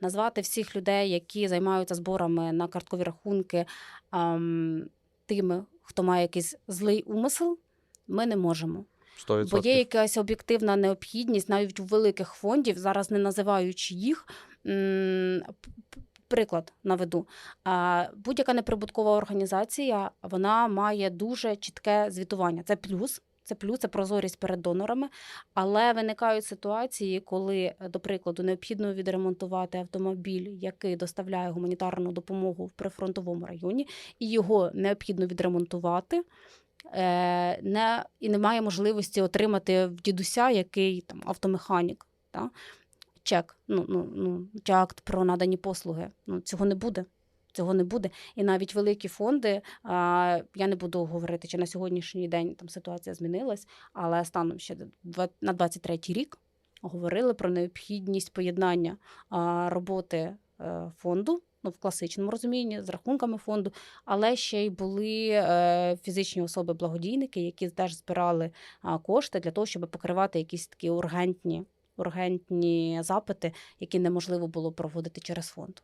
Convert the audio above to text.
назвати всіх людей, які займаються зборами на карткові рахунки, тими, хто має якийсь злий умисел, ми не можемо. 100%. Бо є якась об'єктивна необхідність, навіть у великих фондів, зараз не називаючи їх. Приклад наведу. Будь-яка неприбуткова організація вона має дуже чітке звітування. Це плюс. Це плюс, це прозорість перед донорами, але виникають ситуації, коли, е, до прикладу, необхідно відремонтувати автомобіль, який доставляє гуманітарну допомогу в прифронтовому районі, і його необхідно відремонтувати. Е, не, і немає можливості отримати в дідуся, який там автомеханік, та? чек, ну, ну, ну, акт про надані послуги. Ну, цього не буде. Цього не буде. І навіть великі фонди, я не буду говорити, чи на сьогоднішній день там ситуація змінилась, але станом ще на 23-й рік говорили про необхідність поєднання роботи е, фонду. Ну, в класичному розумінні з рахунками фонду, але ще й були е, фізичні особи-благодійники, які теж збирали а, кошти для того, щоб покривати якісь такі ургентні, ургентні запити, які неможливо було проводити через фонд.